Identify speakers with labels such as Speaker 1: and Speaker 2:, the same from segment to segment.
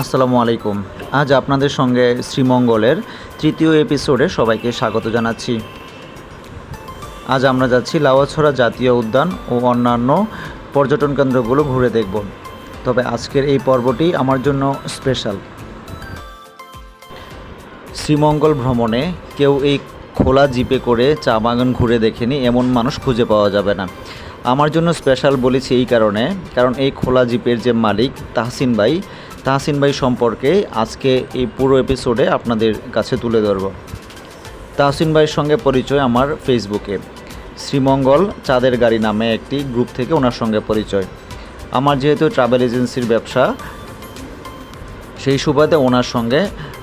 Speaker 1: আসসালামু আলাইকুম। আজ আপনাদের সঙ্গে শ্রীমঙ্গলের তৃতীয় এপিসোডে সবাইকে স্বাগত জানাচ্ছি। আজ আমরা যাচ্ছি লাওয়াছড়া জাতীয় উদ্যান ও অন্যান্য পর্যটন কেন্দ্রগুলো ঘুরে দেখব। তবে আজকের এই পর্বটি আমার জন্য স্পেশাল শ্রীমঙ্গল ভ্রমণে কেউ এই খোলা জিপে করে চা বাগান ঘুরে দেখেনি, এমন মানুষ খুঁজে পাওয়া যাবে না। আমার জন্য স্পেশাল বলেছি এই কারণে, কারণ এই খোলা জিপের যে মালিক তাহসিন ভাই তাহসিন ভাই সম্পর্কে আজকে এই পুরো এপিসোডে আপনাদের কাছে তুলে ধরব। তাহসিন ভাইয়ের সঙ্গে পরিচয় আমার ফেসবুকে শ্রীমঙ্গল চাঁদের গাড়ি নামে একটি গ্রুপ থেকে ওনার সঙ্গে পরিচয়। আমার যেহেতু ট্রাভেল এজেন্সির ব্যবসা, সেই সুবাদে ওনার সঙ্গে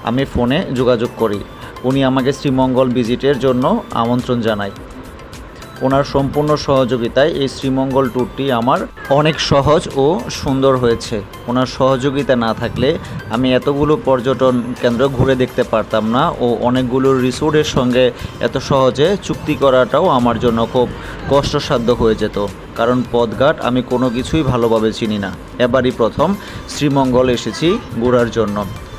Speaker 1: আমি ফোনে যোগাযোগ করি। উনি আমাকে শ্রীমঙ্গল ভিজিটের জন্য আমন্ত্রণ জানায়। ওনার সম্পূর্ণ সহযোগিতায় এই শ্রীমঙ্গল ট্যুরটি আমার অনেক সহজ ও সুন্দর হয়েছে। ওনার সহযোগিতা না থাকলে আমি এতগুলো পর্যটন কেন্দ্র ঘুরে দেখতে পারতাম না ও অনেকগুলো রিসোর্টের সঙ্গে এত সহজে চুক্তি করাটাও আমার জন্য খুব কষ্টসাধ্য হয়ে যেত। কারণ পথঘাট আমি কোনো কিছুই ভালোভাবে চিনি না। এবারই প্রথম শ্রীমঙ্গল এসেছি ঘোরার জন্য।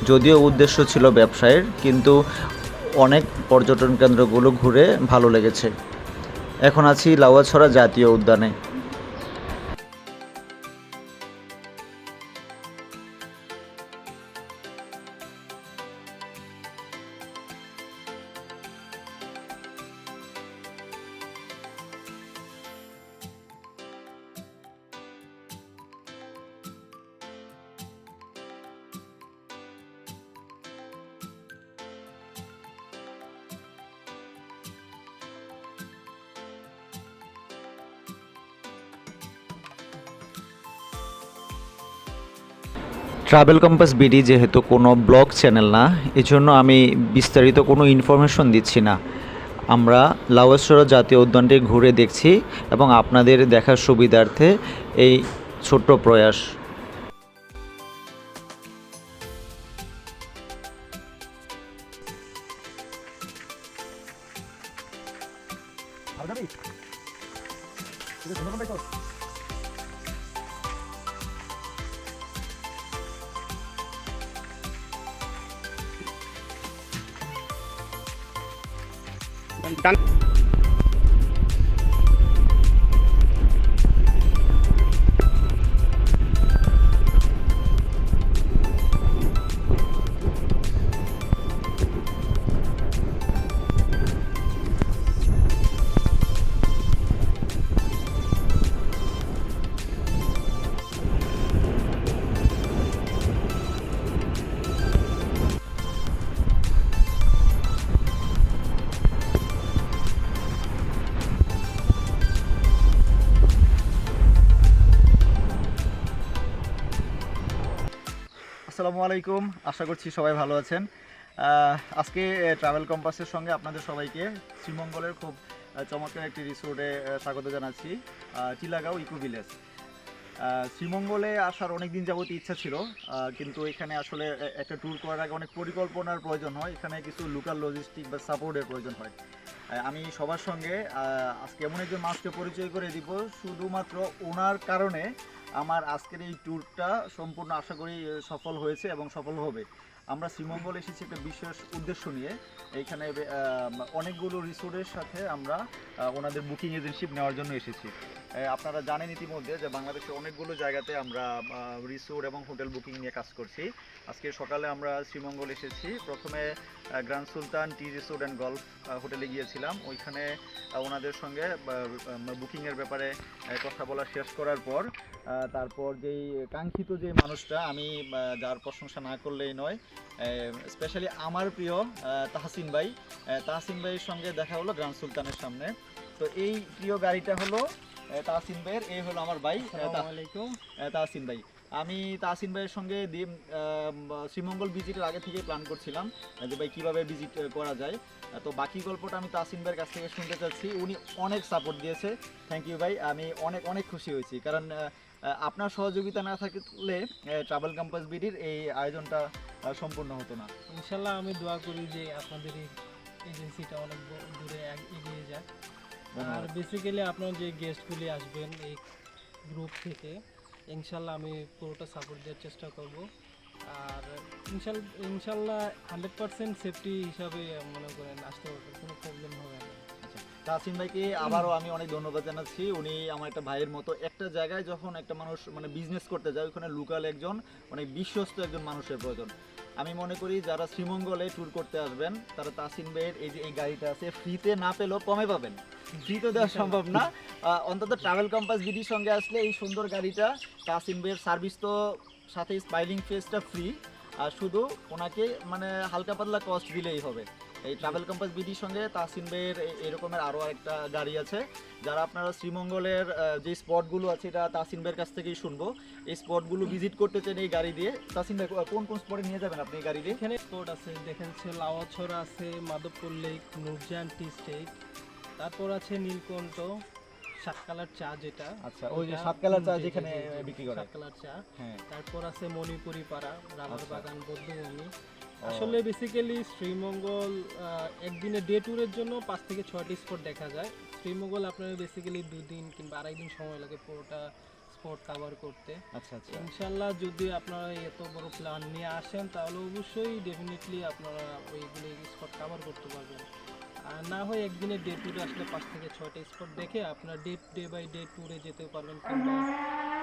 Speaker 1: যদিও উদ্দেশ্য ছিল ব্যবসায়ের, কিন্তু অনেক পর্যটন কেন্দ্রগুলো ঘুরে ভালো লেগেছে। এখন আছি লাউয়াছড়া জাতীয় উদ্যানে। ট্রাভেল কম্পাস বিডি যেহেতু কোনো ব্লগ চ্যানেল না, এজন্য আমি বিস্তারিত কোনো ইনফরমেশন দিচ্ছি না। আমরা লাউয়াছড়া জাতীয় উদ্যানটি ঘুরে দেখছি এবং আপনাদের দেখার সুবিধার্থে এই ছোট্ট প্রয়াস।
Speaker 2: ডান
Speaker 1: আসসালামু আলাইকুম। আশা করছি সবাই ভালো আছেন। আজকে ট্রাভেল কম্পাসের সঙ্গে আপনাদের সবাইকে শ্রীমঙ্গলের খুব চমৎকার একটি রিসোর্টে স্বাগত জানাচ্ছি টিলাগাঁও ইকো ভিলেজ। শ্রীমঙ্গলে আসার অনেক দিন যাবত ইচ্ছা ছিল কিন্তু এখানে আসলে একটা ট্যুর করার আগে অনেক পরিকল্পনার প্রয়োজন হয়। এখানে কিছু লোকাল লজিস্টিক বা সাপোর্টের প্রয়োজন হয়। আমি সবার সঙ্গে আজকে এমন একজন মানুষকে পরিচয় করে দিব, শুধুমাত্র ওনার কারণে আমার আজকের এই ট্যুরটা সম্পূর্ণ আশা করি সফল হয়েছে এবং সফল হবে। আমরা শ্রীমঙ্গল এসেছি একটা বিশেষ উদ্দেশ্য নিয়ে। এখানে অনেকগুলো রিসোর্টের সাথে আমরা ওনাদের বুকিং এজেন্সি নেওয়ার জন্য এসেছি। আপনারা জানেন ইতিমধ্যে যে বাংলাদেশে অনেকগুলো জায়গাতে আমরা রিসোর্ট এবং হোটেল বুকিং নিয়ে কাজ করছি। আজকে সকালে আমরা শ্রীমঙ্গল এসেছি। প্রথমে grand sultan tea resort and golf হোটেলে গিয়েছিলাম। ওইখানে ওনাদের সঙ্গে বুকিংয়ের ব্যাপারে কথা বলা শেষ করার পর তারপর যেই কাঙ্ক্ষিত যে মানুষটা, আমি যার প্রশংসা না করলেই নয় স্পেশালি আমার প্রিয় তাহসিন ভাই তাহসিন ভাইয়ের সঙ্গে দেখা হলো গ্র্যান্ড সুলতানের সামনে। তো এই প্রিয় গাড়িটা হলো তাহসিন ভাইয়ের এই হলো আমার ভাই। তাহসিন ভাই। আমি তাহসিন ভাইয়ের সঙ্গে শ্রীমঙ্গল ভিজিটের আগে থেকে প্ল্যান করছিলাম যে ভাই কীভাবে ভিজিট করা যায়। তো বাকি গল্পটা আমি তাহসিন ভাইয়ের কাছ থেকে শুনতে চাচ্ছি। উনি অনেক সাপোর্ট দিয়েছে। থ্যাংক ইউ ভাই আমি অনেক অনেক খুশি হয়েছি। কারণ আপনার সহযোগিতা না থাকলে ট্রাভেল ক্যাম্পাস বিডির এই আয়োজনটা সম্পূর্ণ হতো না।
Speaker 3: ইনশাল্লাহ আমি দোয়া করি যে আপনাদের এই এজেন্সিটা অনেক দূরে এগিয়ে যাক। আর বেসিক্যালি আপনার যে গেস্টগুলি আসবেন এই গ্রুপ থেকে ইনশাল্লাহ আমি পুরোটা সাপোর্ট দেওয়ার চেষ্টা করব। আর ইনশাল ইনশাল্লাহ হান্ড্রেড পার্সেন্ট সেফটি হিসাবে মনে করেন আসতে পারবেন কোনো প্রবলেম হবে না।
Speaker 1: আচ্ছা, তাসিম ভাইকে আবারও আমি অনেক ধন্যবাদ জানাচ্ছি। উনি আমার একটা ভাইয়ের মতো একটা জায়গায় যখন একটা মানুষ মানে বিজনেস করতে যায় ওখানে লোকাল একজন অনেক বিশ্বস্ত একজন মানুষের প্রয়োজন। আমি মনে করি যারা শ্রীমঙ্গলে ট্যুর করতে আসবেন তারা তাসিন ভাইয়ের এই যে এই গাড়িটা আছে ফ্রিতে না পেলেও কমে পাবেন। ফ্রি তো দেওয়া সম্ভব না। অন্তত ট্রাভেল কম্পাস বিডির সঙ্গে আসলে এই সুন্দর গাড়িটা তাসিন ভাইয়ের সার্ভিস তো সাথে স্মাইলিং ফেসটা ফ্রি আর শুধু ওনাকে মানে হালকা পাতলা কস্ট দিলেই হবে। এই ট্রাভেল কম্পাস বিডির সঙ্গে তাসিম ভাইয়ের এরকমের আরও একটা গাড়ি আছে। যারা আপনারা শ্রীমঙ্গলের যে স্পটগুলো আছে এটা তাসিম ভাইয়ের কাছ থেকেই শুনব। এই স্পটগুলো ভিজিট করতে চান এই গাড়ি দিয়ে। তাসিম ভাই কোন কোন স্পটে নিয়ে যাবেন আপনি এই গাড়ি দিয়ে?
Speaker 3: এখানে স্পট আছে দেখেন হচ্ছে লাওয়াছড়া আছে Madhabpur lake Nurjan tea estate তারপর আছে নীলকণ্ঠ সাতকালার চা যেটা।
Speaker 1: আচ্ছা ওই যে সাতকালার চা যেখানে বিক্রি করে।
Speaker 3: সাতকালার চা।
Speaker 1: হ্যাঁ।
Speaker 3: তারপর আছে মণিপুরি পাড়া রাবার
Speaker 1: আচ্ছা।
Speaker 3: বাগান বৌদ্ধভূমি। আসলে বেসিক্যালি শ্রীমঙ্গল একদিনে ডে ট্যুরের জন্য পাঁচ থেকে ছয়টি স্পট দেখা যায়। শ্রীমঙ্গল আপনার বেসিক্যালি দুদিন কিংবা আড়াই দিন সময় লাগে পুরোটা স্পট কাভার করতে।
Speaker 1: আচ্ছা আচ্ছা।
Speaker 3: ইনশাল্লাহ যদি আপনারা এত বড় প্ল্যান নিয়ে আসেন তাহলে অবশ্যই ডেফিনেটলি আপনারা ওইগুলি স্পট কাভার করতে পারবেন। আর না হয় একদিনে ডে ট্যুরে আসলে পাঁচ থেকে ছয়টা স্পট দেখে আপনার ডে ডে বাই ডে ট্যুরে যেতে পারবেন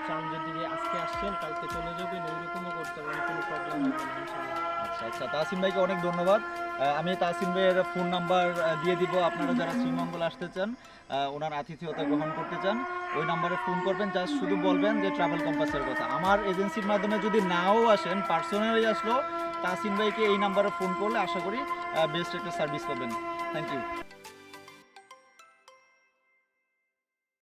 Speaker 3: চান যদি যে আজকে আসছেন, কালকে চলে যাবেন, ওইরকমও করতে পারেন, কোনো প্রবলেম হবে না
Speaker 1: আচ্ছা আচ্ছা তাসিম ভাইকে অনেক ধন্যবাদ। আমি তাসিম ভাইয়ের ফোন নাম্বার দিয়ে দিব। আপনারা যারা শ্রীমঙ্গল আসতে চান ওনার আতিথেয়তা গ্রহণ করতে চান, ওই নাম্বারে ফোন করবেন। জাস্ট শুধু বলবেন যে ট্রাভেল কম্পাসের কথা। আমার এজেন্সির মাধ্যমে যদি নাও আসেন পার্সোনালি আসলো তাসিম ভাইকে এই নাম্বারে ফোন করলে আশা করি বেস্ট একটা সার্ভিস পাবেন। Thank you